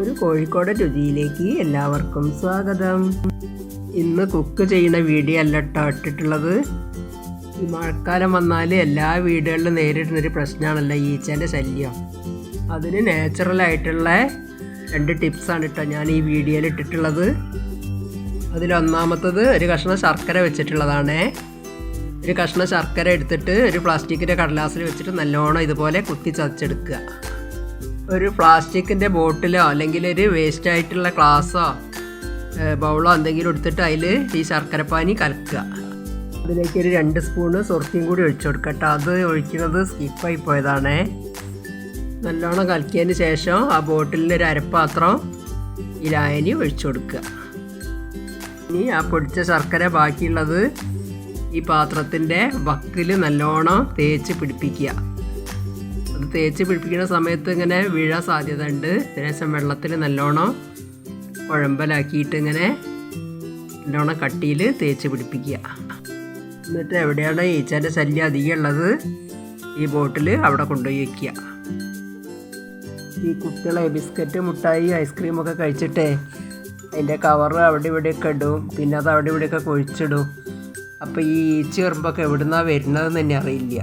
ഒരു കോഴിക്കോട് രുചിയിലേക്ക് എല്ലാവർക്കും സ്വാഗതം. ഇന്ന് കുക്ക് ചെയ്യുന്ന വീഡിയോ അല്ല കേട്ടോ ഇട്ടിട്ടുള്ളത്. ഈ മഴക്കാലം വന്നാൽ എല്ലാ വീടുകളിലും നേരിടുന്നൊരു പ്രശ്നമാണല്ലോ ഈച്ചേന്റെ ശല്യം. അതിന് നാച്ചുറലായിട്ടുള്ള രണ്ട് ടിപ്സാണ് കേട്ടോ ഞാൻ ഈ വീഡിയോയിൽ ഇട്ടിട്ടുള്ളത്. അതിലൊന്നാമത്തത് ഒരു കഷ്ണം ശർക്കര വെച്ചിട്ടുള്ളതാണേ. ഒരു കഷ്ണം ശർക്കര എടുത്തിട്ട് ഒരു പ്ലാസ്റ്റിക്കിന്റെ കടലാസിൽ വെച്ചിട്ട് നല്ലോണം ഇതുപോലെ കുത്തി ചതച്ചെടുക്കുക. ഒരു പ്ലാസ്റ്റിക്കിന്റെ ബോട്ടിലോ അല്ലെങ്കിൽ ഒരു വേസ്റ്റ് ആയിട്ടുള്ള ഗ്ലാസ്സോ ബൗളോ എന്തെങ്കിലും എടുത്തിട്ട് അതിൽ ഈ ശർക്കരപ്പാനി കലക്കുക. അതിലേക്ക് ഒരു രണ്ട് സ്പൂണ് സുർക്കിയും കൂടി ഒഴിച്ചു കൊടുക്കട്ടെ അത് ഒഴിക്കുന്നത് സ്കിപ്പായി പോയതാണേ. നല്ലോണം കലക്കിയതിന് ശേഷം ആ ബോട്ടിലിന്റെ ഒരു അരപ്പാത്രം ഈ ലായനി ഒഴിച്ചു കൊടുക്കുക. ഇനി ആ പൊടിച്ച ശർക്കര ബാക്കിയുള്ളത് ഈ പാത്രത്തിന്റെ വക്കിൽ നല്ലോണം തേച്ച് പിടിപ്പിക്കുക. അത് തേച്ച് പിടിപ്പിക്കുന്ന സമയത്ത് ഇങ്ങനെ വീഴാൻ സാധ്യത ഉണ്ട് ശേഷം വെള്ളത്തിൽ നല്ലോണം കുഴമ്പലാക്കിയിട്ട് ഇങ്ങനെ നല്ലോണം കട്ടിയിൽ തേച്ച് പിടിപ്പിക്കുക. എന്നിട്ട് എവിടെയാണ് ഈച്ചേന്റെ ശല്യം അധികം ഉള്ളത്? ഈ ബോട്ടിൽ അവിടെ കൊണ്ടുപോയി വയ്ക്കുക ഈ കുട്ടികളെ ബിസ്ക്കറ്റ് മുട്ടായി ഐസ്ക്രീമൊക്കെ കഴിച്ചിട്ടേ അതിന്റെ കവർ അവിടെ ഇവിടെയൊക്കെ ഇടും. പിന്നെ അത് അവിടെ ഇവിടെയൊക്കെ കൊഴിച്ചിടും. അപ്പോൾ ഈ ഈച്ച കയറുമ്പോഴൊക്കെ എവിടുന്നാണ് വരുന്നതെന്ന് തന്നെ അറിയില്ല.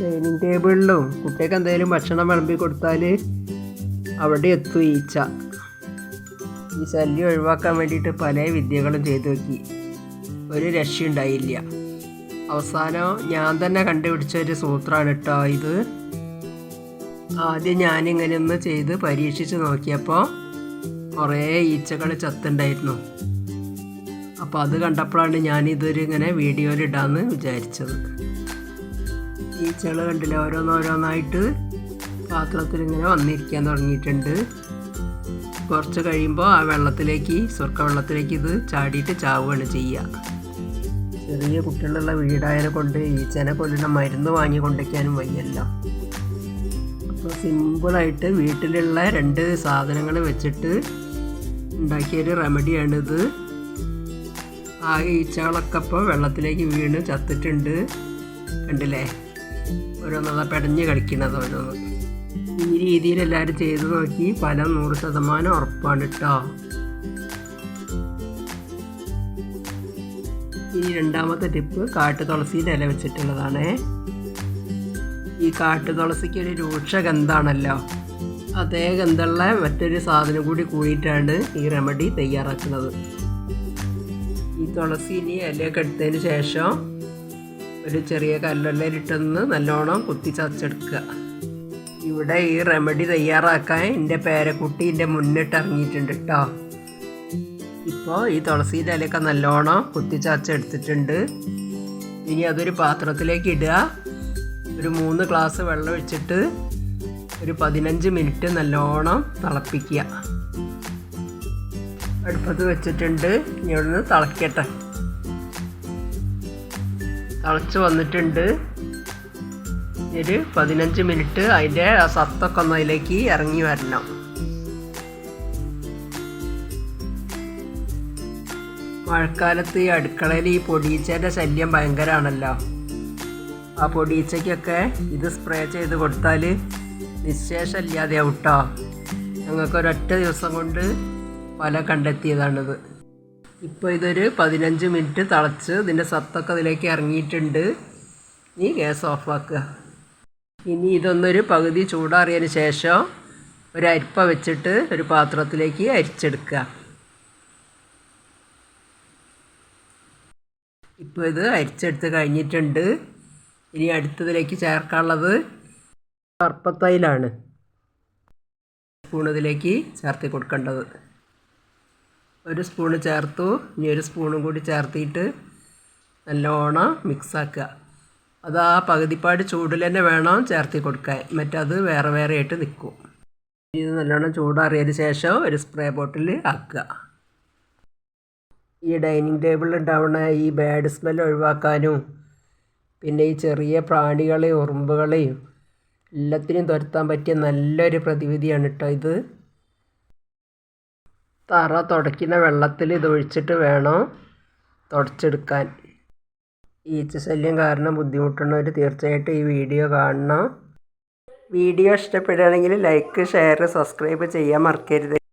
ഡൈനിങ് ടേബിളിലും കുട്ടികൾക്ക് എന്തെങ്കിലും ഭക്ഷണം വിളമ്പി കൊടുത്താൽ അവിടെ എത്തും ഈച്ച. ഈ ശല്യം ഒഴിവാക്കാൻ വേണ്ടിയിട്ട് പല വിദ്യകളും ചെയ്തു നോക്കി. ഒരു രക്ഷയുണ്ടായില്ല. അവസാനം ഞാൻ തന്നെ കണ്ടുപിടിച്ച ഒരു സൂത്രമാണ് കേട്ടോ ഇത്. ആദ്യം ഞാനിങ്ങനെ ഒന്ന് ചെയ്ത് പരീക്ഷിച്ച് നോക്കിയപ്പോൾ കുറേ ഈച്ചകൾ ചത്തുണ്ടായിരുന്നു. അപ്പോൾ അത് കണ്ടപ്പോഴാണ് ഞാനിതൊരു ഇങ്ങനെ വീഡിയോയിൽ ഇടാമെന്ന് വിചാരിച്ചത്. ഈച്ചകൾ കണ്ടില്ല? ഓരോന്നോരോന്നായിട്ട് പാത്രത്തിൽ ഇങ്ങനെ വന്നിരിക്കാൻ തുടങ്ങിയിട്ടുണ്ട്. കുറച്ച് കഴിയുമ്പോൾ ആ വെള്ളത്തിലേക്ക് സ്വർക്ക വെള്ളത്തിലേക്ക് ഇത് ചാടിയിട്ട് ചാവുകയാണ് ചെയ്യുക. ചെറിയ കുട്ടികളുള്ള വീടായത് കൊണ്ട് ഈച്ചനെ കൊല്ലുന്ന മരുന്ന് വാങ്ങി കൊണ്ടുവയ്ക്കാനും വയ്യല്ലോ. അപ്പോൾ സിമ്പിളായിട്ട് വീട്ടിലുള്ള രണ്ട് സാധനങ്ങൾ വെച്ചിട്ട് ഉണ്ടാക്കിയൊരു റെമഡിയാണിത്. ആ ഈച്ചകളൊക്കെ ഇപ്പോൾ വെള്ളത്തിലേക്ക് വീണ് ചത്തിട്ടുണ്ട്. കണ്ടില്ലേ? ഓരോന്നത് പെടഞ്ഞ് കളിക്കണത് ഓരോന്ന്. ഈ രീതിയിൽ എല്ലാവരും ചെയ്ത് നോക്കി ഫലം നൂറ് ശതമാനം ഉറപ്പാണ് കേട്ടോ ഇനി രണ്ടാമത്തെ ടിപ്പ് കാട്ടു തുളസിയുടെ ഇല വെച്ചിട്ടുള്ളതാണ്. ഈ കാട്ടു തുളസിക്ക് ഒരു രൂക്ഷ ഗന്ധാണല്ലോ. അതേ ഗന്ധമുള്ള മറ്റൊരു സാധനം കൂടി കൂടിയിട്ടാണ് ഈ റെമഡി തയ്യാറാക്കുന്നത്. ഈ തുളസി ഇനി ഇലയൊക്കെ എടുത്തതിന് ശേഷം ഒരു ചെറിയ കല്ലുള്ളരിട്ടൊന്ന് നല്ലോണം കുത്തി ചതച്ചെടുക്കുക. ഇവിടെ ഈ റെമഡി തയ്യാറാക്കാൻ എന്റെ പേരക്കുട്ടി എന്റെ മുന്നിട്ട് ഇറങ്ങിയിട്ടുണ്ട് കേട്ടോ ഇപ്പോൾ ഈ തുളസിയുടെ ഇലയൊക്കെ നല്ലോണം കുത്തി ചതച്ചെടുത്തിട്ടുണ്ട്. ഇനി അതൊരു പാത്രത്തിലേക്ക് ഇടുക. ഒരു മൂന്ന് ഗ്ലാസ് വെള്ളം ഒഴിച്ചിട്ട് ഒരു പതിനഞ്ച് മിനിറ്റ് നല്ലോണം തിളപ്പിക്കുക. അടുപ്പത്ത് വെച്ചിട്ടുണ്ട്. ഇനി ഇവിടുന്ന് തിളക്കട്ടെ. തിളച്ച് വന്നിട്ടുണ്ട്. ഒരു പതിനഞ്ച് മിനിറ്റ് അതിന്റെ ആ സത്തൊക്കെ ഒന്ന് അതിലേക്ക് ഇറങ്ങി വരണം. മഴക്കാലത്ത് ഈ അടുക്കളയിൽ ഈ പൊടിയച്ചേന്റെ ശല്യം ഭയങ്കരമാണല്ലോ ആ പൊടിയച്ചയ്ക്കൊക്കെ ഇത് സ്പ്രേ ചെയ്ത് കൊടുത്താൽ നിശേഷമില്ലാതെ കേട്ടോ ഞങ്ങൾക്ക് ഒരൊറ്റ ദിവസം കൊണ്ട് പല കണ്ടെത്തിയതാണിത്. ഇപ്പോൾ ഇതൊരു പതിനഞ്ച് മിനിറ്റ് തിളച്ച് ഇതിന്റെ സത്തൊക്കെ അതിലേക്ക് ഇറങ്ങിയിട്ടുണ്ട്. ഇനി ഗ്യാസ് ഓഫാക്കുക ഇനി ഇതൊന്നൊരു പകുതി ചൂടാറിയതിന് ശേഷം ഒരു അരിപ്പ വെച്ചിട്ട് ഒരു പാത്രത്തിലേക്ക് അരിച്ചെടുക്കുക. ഇപ്പോൾ ഇത് അരിച്ചെടുത്ത് കഴിഞ്ഞിട്ടുണ്ട്. ഇനി അടുത്തതിലേക്ക് ചേർക്കാനുള്ളത് കറുപ്പത്തൈലാണ് സ്പൂൺ ചേർത്തി കൊടുക്കേണ്ടത്. ഒരു സ്പൂണ് ചേർത്തു. ഇനി ഒരു സ്പൂണും കൂടി ചേർത്തിയിട്ട് നല്ലോണം മിക്സാക്കുക അത് ആ പകുതിപ്പാട് ചൂടിൽ തന്നെ വേണം ചേർത്തി കൊടുക്കാൻ. മറ്റത് വേറെ വേറെ ആയിട്ട് നിൽക്കും. ഇത് നല്ലോണം ചൂടാറിയതിന് ശേഷം ഒരു സ്പ്രേ ബോട്ടിൽ ആക്കുക. ഈ ഡൈനിങ് ടേബിളിൽ ഉണ്ടാവുന്ന ഈ ബാഡ് സ്മെൽ ഒഴിവാക്കാനും പിന്നെ ഈ ചെറിയ പ്രാണികളെയും ഉറുമ്പുകളെയും എല്ലാത്തിനും തുരത്താൻ പറ്റിയ നല്ലൊരു പ്രതിവിധിയാണ് കേട്ടോ ഇത്. തറ തുടയ്ക്കുന്ന വെള്ളത്തിൽ ഇത് ഒഴിച്ചിട്ട് വേണം തുടച്ചെടുക്കാൻ. ഈച്ച ശല്യം കാരണം ബുദ്ധിമുട്ടുന്നവർ തീർച്ചയായിട്ടും ഈ വീഡിയോ കാണണം. വീഡിയോ ഇഷ്ടപ്പെടുകയാണെങ്കിൽ ലൈക്ക് ഷെയർ സബ്സ്ക്രൈബ് ചെയ്യാൻ മറക്കരുത്.